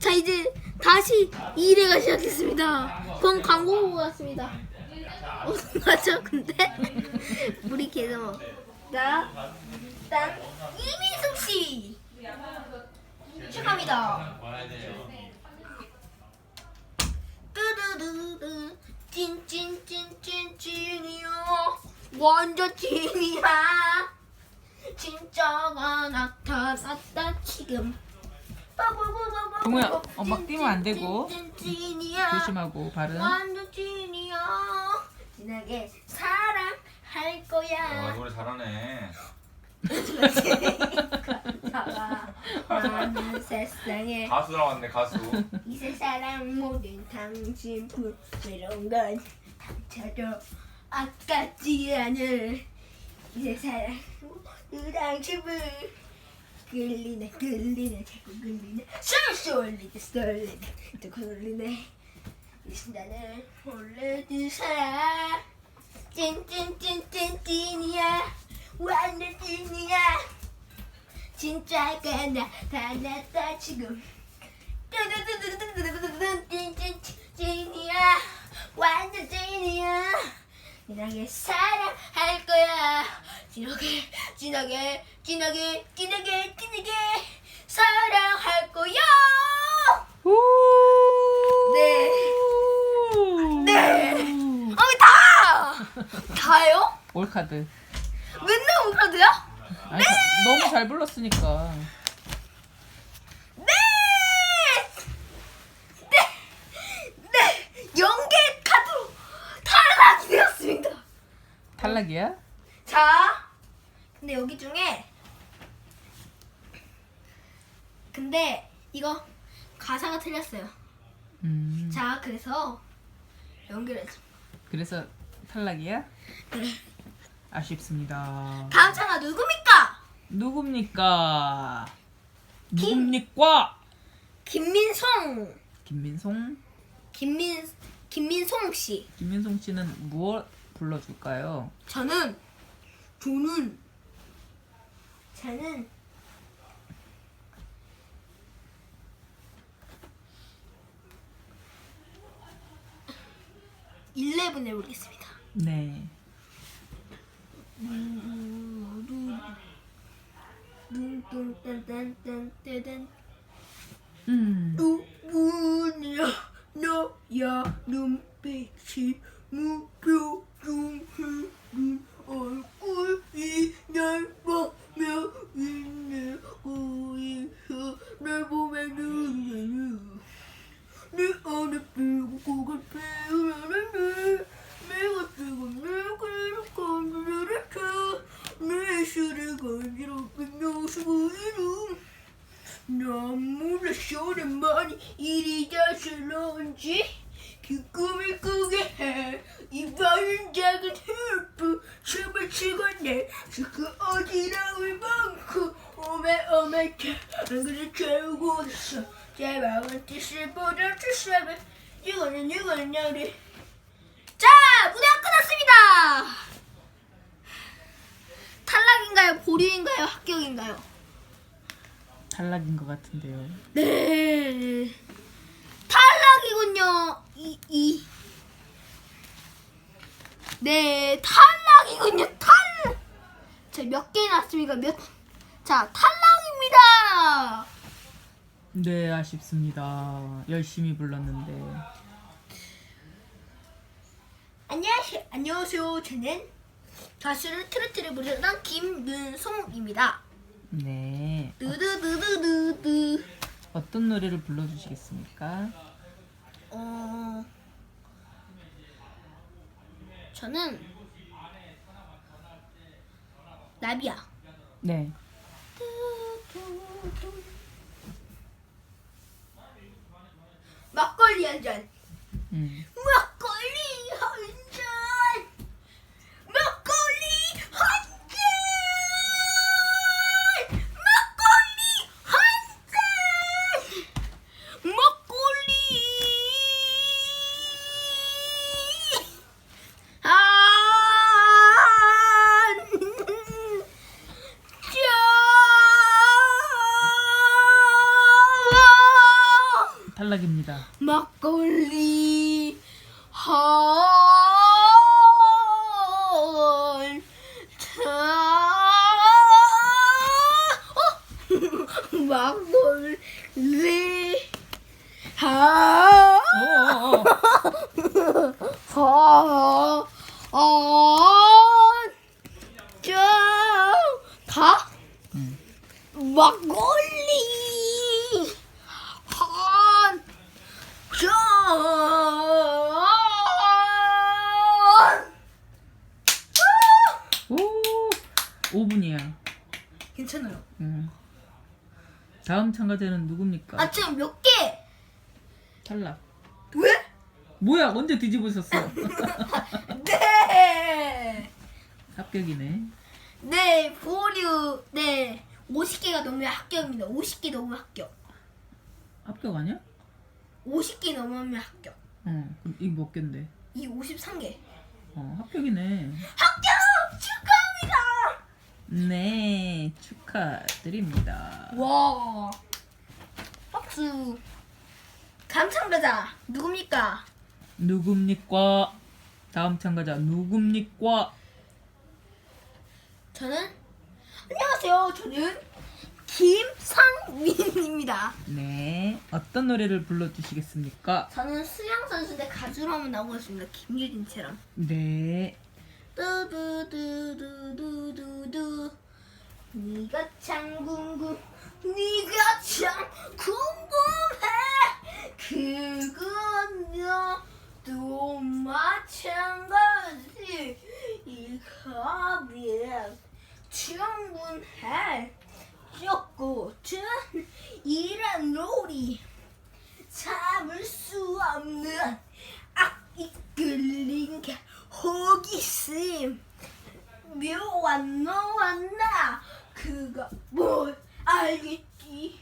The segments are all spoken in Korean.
자 이제 다시 2회가 시작했습니다. 그건 광고 보고 왔습니다. 어, 맞죠? 근데 우리 계속 나, 난 이민숙 씨 축하합니다. 뚜두두두 찐찐찐찐 찐이요 완전 찐이야 진짜가 나타났다 지금 동우야, 어, 막 뛰면 안 되고. 조심하고 발음. 완전 찐이야 진하게 사랑할 아 거야 노래 잘하네. 자가 많은 세상에 가수 나왔네 가수. 이 세상 모든 당신 부끄러운 건 당쳐도 아깝지 않을 이 세상 모든 당신을 끌리네 끌리네 자꾸 끌리네. 쏠쏠리네 쏠리네 쏠리네. 이 순간을 몰래 두 사람. 찐찐찐찐찐이야. 완전 찐이야. 진짜가 나타났다 지금. 찐이야. 완전 찐이야 진하게 사랑할 거야 진하게 진하게 진하게 진하게 진하게 사랑할 거야 네. 네. 어, 다! 다요? 올카드. 맨날 오카드야? 아니, 너무 잘 불렀으니까. 네! 네! 네! 연계 카드로 탈락이 되었습니다. 탈락이야? 자, 근데 여기 중에 근데 이거 가사가 틀렸어요. 음. 자, 그래서 연결해줘. 그래서 탈락이야? 아쉽습니다. 다음 차가 누굽니까? 누굽니까? 누굽니까? 김민송. 김민송? 김민 김민송 씨. 김민송 씨는 무엇 불러줄까요? 저는 저는 저는 일레븐 해보겠습니다. 네. 음. 누구냐 너야 눈빛이 무표정한 눈 얼굴이 날 보며 있네 어디서 날 보며 눈을 내 안에 불고가 피어나는데 내가 뜨거운 내 그리로 건드려를 내 술을 건드려 빈도수 보이는 너무나 오랜만이 이리 자스러운지 그 꿈을 꾸게 해이 밤은 작은 흙불 춤을 추고 내그 어지러움이 많고 오메 오메 안 그래 채우고 있어. 제 마음은 뜻을 보자 주시면 이거는 이거는 우리 자 무대가 끝났습니다. 탈락인가요? 보류인가요? 합격인가요 탈락인 것 같은데요. 네. 탈락이군요. 이, 이. 네, 탈락이군요. 탈. 자, 몇개 났습니까? 몇. 자, 탈락입니다. 네, 아쉽습니다. 열심히 불렀는데. 안녕하세요. 안녕하세요. 저는 가수를 트로트를 부르던 김윤송입니다. 네. 뜨드드드드드. 어떤 노래를 불러주시겠습니까? 어. 저는 나비야. 네. 막걸리 한 잔. 음. 막걸리 한 잔. 막걸리 한 잔. 막걸리 한 잔. 막걸리 한 잔. 탈락입니다. 막걸리 한 잔. 어? 막걸리 한 오, 한 다? 응. 막걸리 한 잔. 오, 5분이야. 괜찮아요. 응. 다음 참가자는 누굽니까? 아 지금 몇 개? 탈락. 왜? 뭐야? 언제 뒤집으셨어? 네. 합격이네. 네 보류 네 50개가 넘으면 합격입니다. 50개 넘으면 합격. 합격 아니야? 50개 넘으면 합격. 어. 그럼 이거 몇 개인데? 이 53개. 어, 합격이네. 합격 축하합니다. 네, 축하드립니다. 와 박수. 다음 참가자 누굽니까? 누굽니까? 다음 참가자 누굽니까? 저는 안녕하세요. 저는 김상민입니다. 네, 어떤 노래를 불러주시겠습니까? 저는 수영 선수인데 가수로 한번 나오겠습니다. 김유진처럼. 네, 두두두두두두두. 네가 참 궁금 네가 참 궁금해. 그건 너도 마찬가지. 이 가비엔 충분해. 쫓고든 이란 놀이 참을 수 없는 호기심 묘한 너와 나 그가 뭘 알겠지?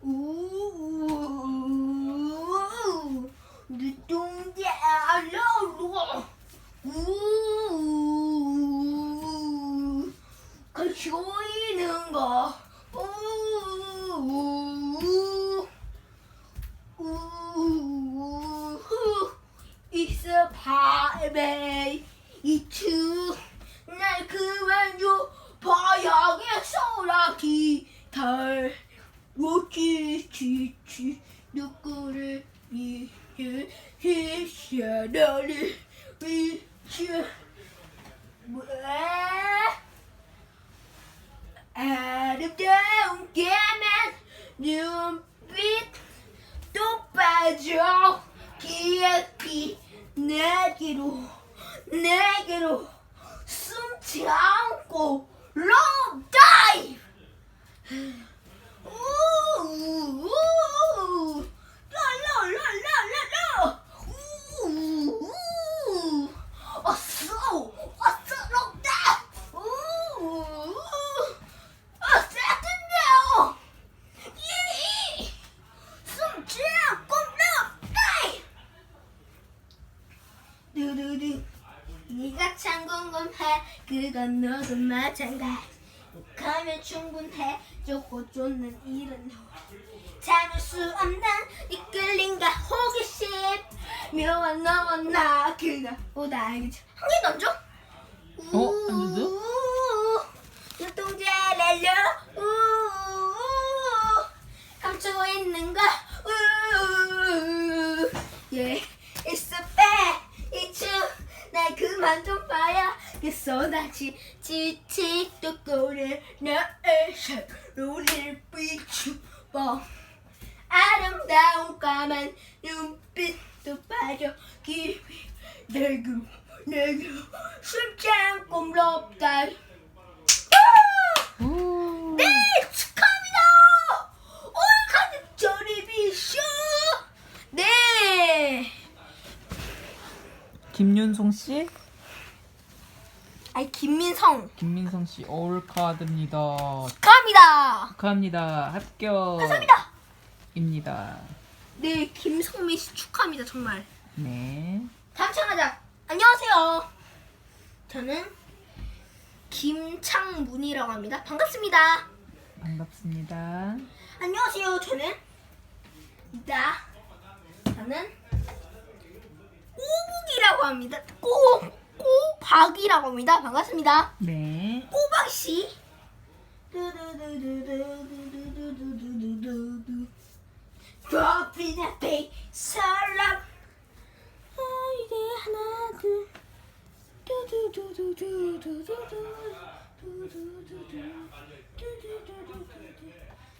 우우우우 눈동자 알러로. 우우우우 같이 보이는 거 우우우우 우우우우 It's a party 이츠 날 그만둬 봐야겠어라 기다려 지치치 누구를 위해 너를 위해 왜? 아름다운 깨만 눈빛 또 빠져 기억이 내게로 내게로 숨지 않고 롱 다이브 우우우 라라라라라라 우우우 어서 어서 롱 다이브 우우우 어쨌든요 예 숨지 않고 롱 다이브 두두두 네가 참 그건 너도 마찬가지. 가면 충분해. 쫓는 이런 노래 참을 수 없는 이끌림과 호기심. 묘한 너와 나 그가 보다 알겠지? 한개 던져. 어? 안 던져? 눈동자 날려 우우우. 감추고 있는 거. 우우우 예. It's a bad It's you 날 그만 좀 봐야 겠어 다시 지치 또꼬리 나의 샤로를 비추봐 아름다운 까만 눈빛도 빠져 깊이 내게로 내게로 숨지 않고 오, 네 축하합니다. 올카드 조립이쇼 네. 김윤송 씨, 아니 김민성 김민성 씨 올카드입니다. 축하합니다 축하합니다. 합격. 감사합니다 입니다. 네 김성민 씨 축하합니다 정말 네, 다음 참가자 안녕하세요 저는 김창문이라고 합니다 반갑습니다 반갑습니다. 안녕하세요 저는 나 저는 꼬북이라고 합니다. 꼬 꼬박이라고 합니다. 반갑습니다. 네. 꼬박 씨. Dropping a big salam. 아 이게 하나 둘.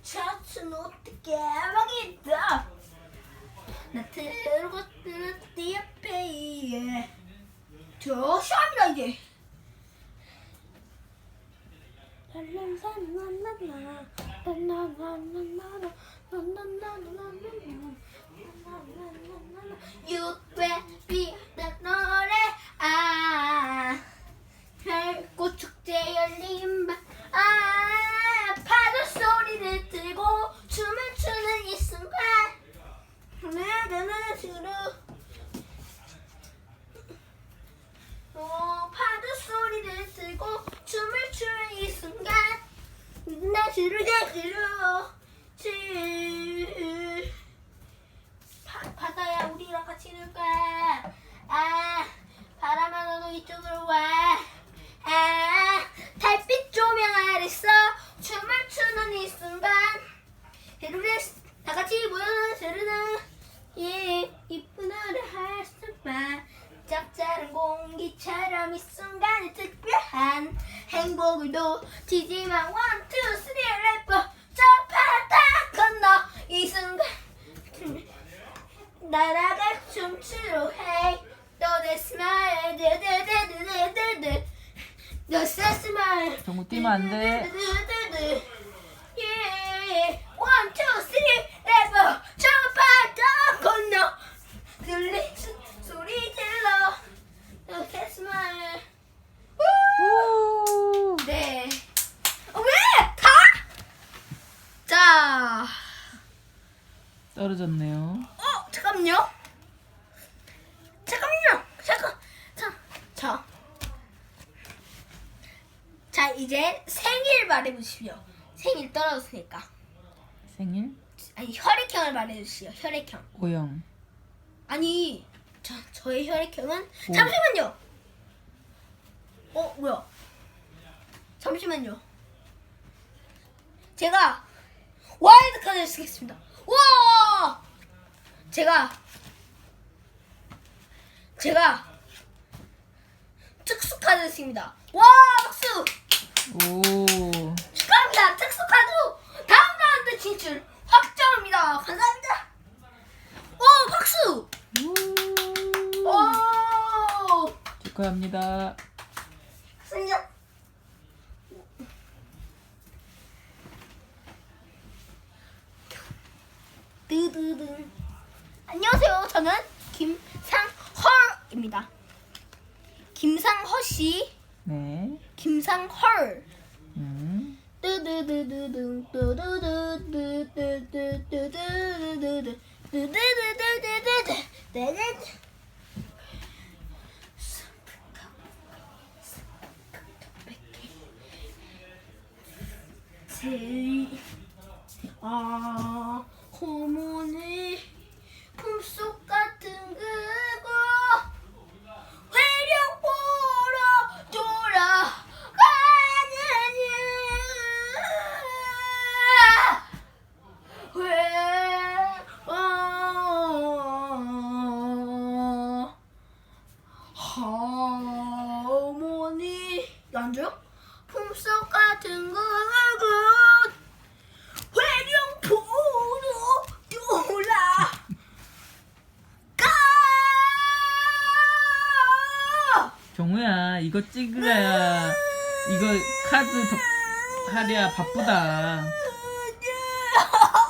셔츠는 어떻게 막인다. 나 들고 들었디 옆에. 저 시합니다 이제. You baby 나 노래 아 별꽃 축제 열린 밤아 파도 소리를 들고 춤을 추는 이 순간 나는 주로 어, 파도 소리를 들고 춤을 추는 이 순간 나 지르게 지르 지 바, 바다야 우리랑 같이 놀까 아 헤르레 다 같이 모여서 지르는 예 이쁜 노래 할 수만 짭짤한 공기처럼 이 순간이 특별한 행복을 놓치지만 one two three 래퍼 저 바다 건너 이 순간 날아가 춤추러 해 너의 스마일 드드드드드드 너의 스마일 정우 뛰면 안 돼. 떨어졌네요. 어, 잠깐만요. 잠깐만요. 잠깐. 자, 자. 자, 이제 생일 말해보십시오. 생일 떨어졌으니까. 생일 아니, 혈액형을 말해주시오. 혈액형. 오영. 아니, 저, 저의 혈액형은. 오. 잠시만요. 어, 뭐야. 잠시만요. 제가 와일드 카드를 쓰겠습니다. 와! 제가 제가 특수 카드를 씁니다. 와, 박수! 오. 축하합니다. 특수 카드 다음 라운드 진출 확정입니다. 감사합니다. 오, 박수! 우! 오! 축하합니다. 승자. 안녕하세요. 저는 김상헐입니다. 김상허 씨, 네. 김상헐. 음. 아 호모니 품속 같은 그거 회령 보러 돌아가느냐 왜 어, 줘요? 품속 같은 회령 보러 돌아가 정우야 이거 찍으야 이거 카드 더 하랴 바쁘다.